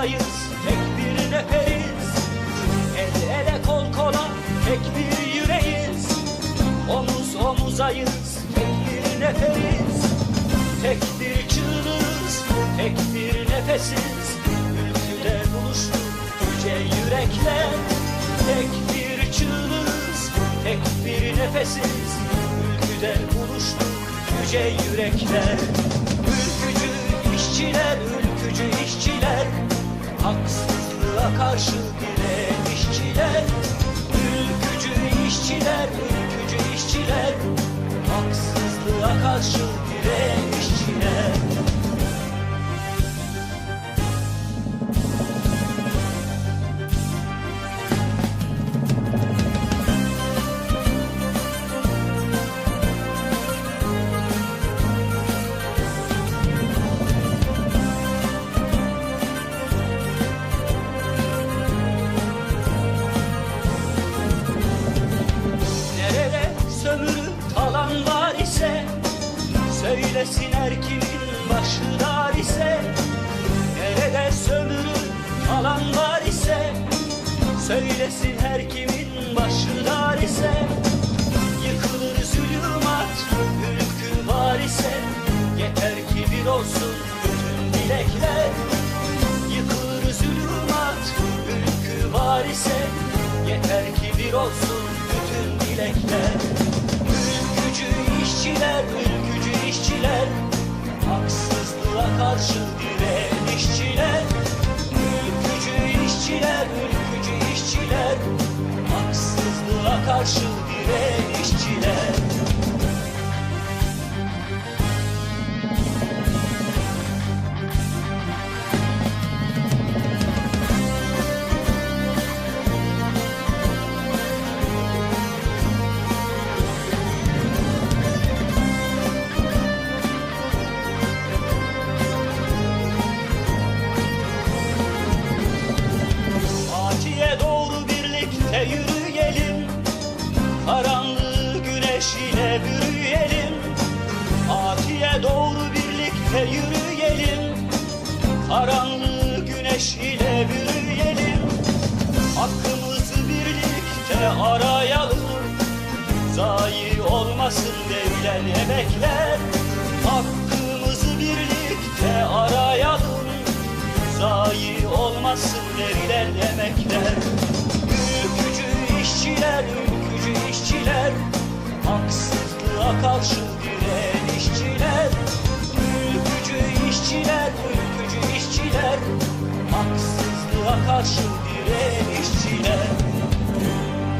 omuzayız tek bir neferiz El ele kol kola tek bir yüreğiz. Omuz omuzayız tek bir neferiz Tek bir çığlığız tek bir nefesiz. Ülküde buluştuk yüce yürekler Tek bir çığlığız tek bir nefesiz. Ülküde buluştuk yüce yürekler Ülkücü işçiler, ülkücü işçiler Karşı direnişçiler Ülkücü işçiler, ülkücü işçiler. Haksızlığa karşı Söylesin her kimin başı dar ise Nerede sömürü talan var ise Söylesin her kimin başı dar ise Yıkılır zulümat ülkü var ise Yeter ki bir olsun bütün dilekler. Yıkılır zulümat ülkü var ise Yeter ki bir olsun bütün dilekler. Ülkücü işçiler, işçiler Haksızlığa karşı direnişçiler Ülkücü işçiler, ülkücü işçiler. Haksızlığa karşı direnişçiler yürüyelim. Karanlığı güneş ile bürüyelim. Fatih'e doğru birlikte yürüyelim. Karanlığı güneş ile bürüyelim. Hakkımızı birlikte arayalım. Zayi olmasın verilen emekler. Hakkımızı birlikte arayalım. Zayi olmasın verilen emekler işçiler, ülkücü işçiler. Haksızlığa karşı direnişçiler Ülkücü işçiler, ülkücü işçiler. Haksızlığa karşı direnişçiler